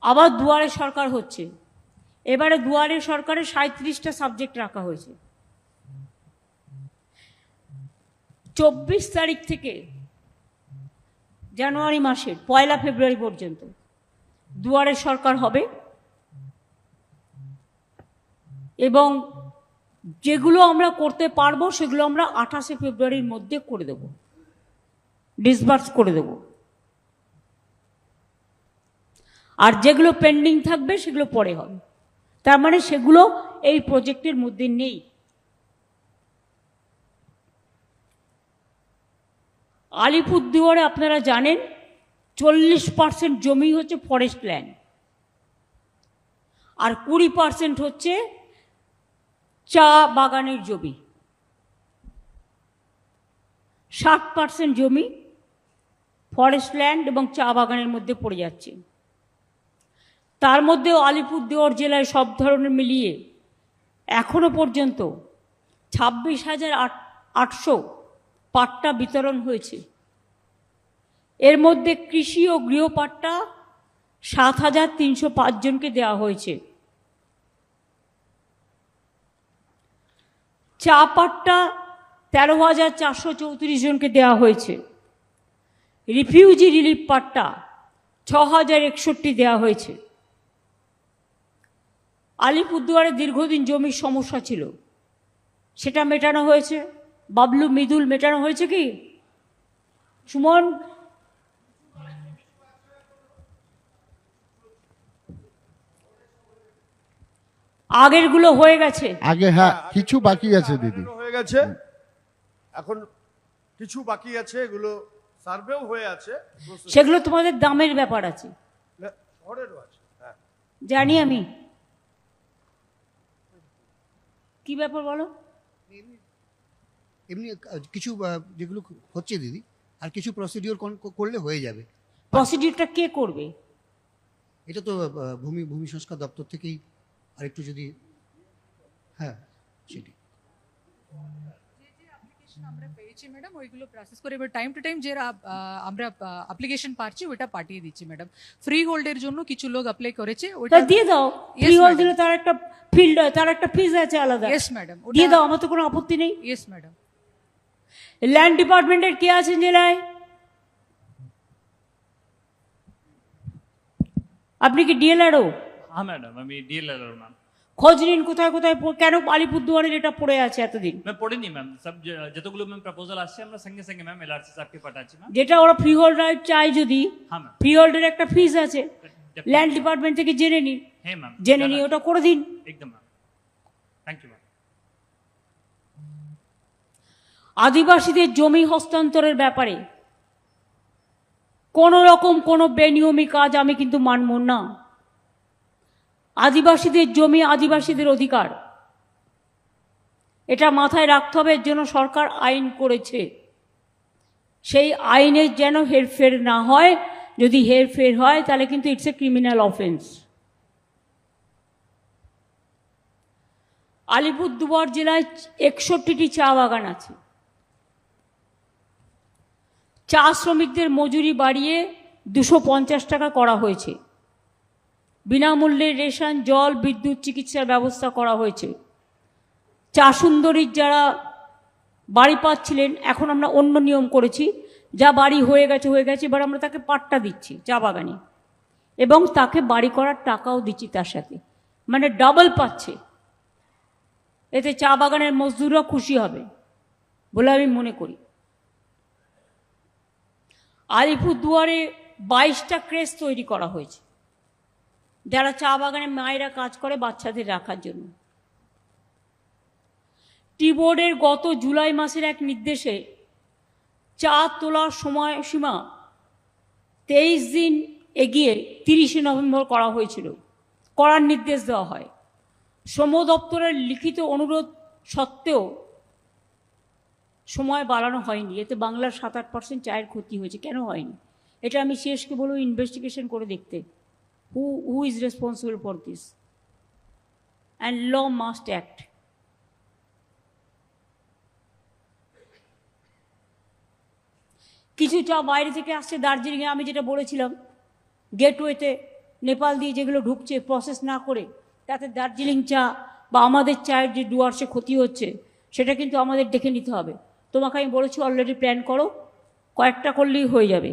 আবার দুয়ারে সরকার হচ্ছে। এবারে দুয়ারে সরকারে সাঁত্রিশটা সাবজেক্ট রাখা হয়েছে। চব্বিশ তারিখ থেকে জানুয়ারি মাসের, পয়লা ফেব্রুয়ারি পর্যন্ত দুয়ারে সরকার হবে। এবং যেগুলো আমরা করতে পারব, সেগুলো আমরা আঠাশে ফেব্রুয়ারির মধ্যে করে দেব। ডিসবার্স করে দেব। আর যেগুলো পেন্ডিং থাকবে, সেগুলো পরে হবে। তার মানে সেগুলো এই প্রজেক্টের মধ্যে নেই। আলিপুরদুয়ারে আপনারা জানেন, চল্লিশ পার্সেন্ট জমি হচ্ছে ফরেস্ট ল্যান্ড আর কুড়ি পার্সেন্ট হচ্ছে চা বাগানের জমি। ষাট পার্সেন্ট জমি ফরেস্ট ল্যান্ড এবং চা বাগানের মধ্যে পড়ে যাচ্ছে। তার মধ্যেও আলিপুরদুয়ার জেলায় সব ধরনের মিলিয়ে এখনও পর্যন্ত ছাব্বিশ হাজার আট, আটশো পাট্টা বিতরণ হয়েছে। এর মধ্যে কৃষি ও গৃহপাট্টা সাত হাজার তিনশো পাঁচজনকে দেওয়া হয়েছে। চা পাট্টা তেরো হাজার চারশো চৌত্রিশ জনকে দেওয়া হয়েছে। রিফিউজি রিলিফ পাট্টা ছ হাজার একষট্টি দেওয়া হয়েছে। আলিপুরদুয়ারে দীর্ঘদিন জমির সমস্যা ছিল। সেটা মেটানো হয়েছে। বাবলু মৃদুল মেটানো হয়েছে কি? সুমন? আগেরগুলো হয়ে গেছে। আগে হ্যাঁ কিছু বাকি আছে দিদি। হয়ে গেছে। এখন কিছু বাকি আছে এগুলো সার্ভেও হয়ে আছে। সেগুলো তোমাদের দামের ব্যাপার আছে। আছে হ্যাঁ। জানি আমি। কি ব্যাপার বলো? এমনি কিছু যেগুলো হচ্ছে দিদি আর কিছু প্রসিডিওর করলে হয়ে যাবে। প্রসিডিওরটা কে করবে? এটা তো ভূমি ভূমি সংস্কার দপ্তর থেকেই আরেকটু যদি হ্যাঁ সেটি আমরা পেয়েছি ম্যাডাম ওইগুলো প্রসেস করে এবার টাইম টু টাইম যে আমরা অ্যাপ্লিকেশন পাচ্ছি ওটা পাঠিয়ে দিচ্ছি ম্যাডাম ফ্রি হোল্ডের জন্য কিছু লোক অ্যাপ্লাই করেছে ওটা দিয়ে দাও। Free hole madam. দিলে তার একটা ফিল্ড তার একটা ফিজ আছে আলাদা। ইয়েস ম্যাডাম দিয়ে দাও আমার তো কোনো আপত্তি নেই। ইয়েস ম্যাডাম ল্যান্ড ডিপার্টমেন্টের কে আছেন জেলায়? আপনি কি ডিএলআরও হ্যাঁ ম্যাডাম আমি ডিএলএল ম্যাম খোঁজ নিন কোথায় কোথায় কেন আলিপুরদুয়ারে এটা পড়ে আছে এতদিন? मैं পড়িনি ম্যাম। সব যতগুলো ম্যাম প্রপোজাল আসছে আমরা সঙ্গে সঙ্গে ম্যাম এলআরসি সাহেবকে পাঠাচ্ছি ম্যাম। যেটা ওরা ফ্রি হোল্ড রাইট চায় যদি হ্যাঁ ম্যাম। ফ্রি হোল্ডের একটা ফিজ আছে। ল্যান্ড ডিপার্টমেন্ট থেকে জেনে নিন। হ্যাঁ ম্যাম। জেনে নিয়ে ওটা করে দিন। একদম ম্যাম। Thank you ma'am. আদিবাসীদের জমি হস্তান্তরের ব্যাপারে কোনো রকম কোনো বেনিয়মী কাজ আমি কিন্তু মানব না। আদিবাসীদের জমি, আদিবাসীদের অধিকার। এটা মাথায় রাখতে হবে এর জন্য সরকার আইন করেছে। সেই আইনের যেন হেরফের না হয়। যদি হেরফের হয়, তাহলে কিন্তু it's a criminal offence Alipurduar জেলায় একষট্টিটি চা বাগান আছে। চা শ্রমিকদের মজুরি বাড়িয়ে দুশো টাকা করা হয়েছে। বিনামূল্যে রেশন, জল, বিদ্যুৎ চিকিৎসার ব্যবস্থা করা হয়েছে। চা সুন্দরীর যারা বাড়ি পাচ্ছিলেন, এখন আমরা অন্য নিয়ম করেছি। যা বাড়ি হয়ে গেছে হয়ে গেছে, এবার আমরা তাকে পাট্টা দিচ্ছি চা বাগানে। এবং তাকে বাড়ি করার টাকাও দিচ্ছি তার সাথে। মানে ডাবল পাচ্ছে। এতে চা বাগানের মজদুররা খুশি হবে বলে আমি মনে করি। আলিপুরদুয়ারে বাইশটা ক্রেস তৈরি করা হয়েছে। যারা চা বাগানে মায়েরা কাজ করে বাচ্চাদের রাখার জন্য। টি বোর্ডের গত জুলাই মাসের এক নির্দেশে চা তোলার সময়সীমা তেইশ দিন এগিয়ে তিরিশে নভেম্বর করা হয়েছিল। করার নির্দেশ দেওয়া হয়। শ্রম দপ্তরের লিখিত অনুরোধ সত্ত্বেও সময় বাড়ানো হয়নি। এতে বাংলার সাত আট পার্সেন্ট চায়ের ক্ষতি হয়েছে। কেন হয়নি? এটা আমি শেষকে বলব ইনভেস্টিগেশন করে দেখতে। Who who is responsible for this and law must act কিছু চা বাইরে থেকে আসছে দার্জিলিংয়ে, আমি যেটা বলেছিলাম গেটওয়েতে নেপাল দিয়ে যেগুলো ঢুকছে প্রসেস না করে, তাতে দার্জিলিং চা বা আমাদের চায়ের যে ডুয়ার্সে ক্ষতি হচ্ছে, সেটা কিন্তু আমাদের দেখে নিতে হবে। তোমাকে আমি বলেছি অলরেডি প্ল্যান করো, কয়েকটা করলেই হয়ে যাবে।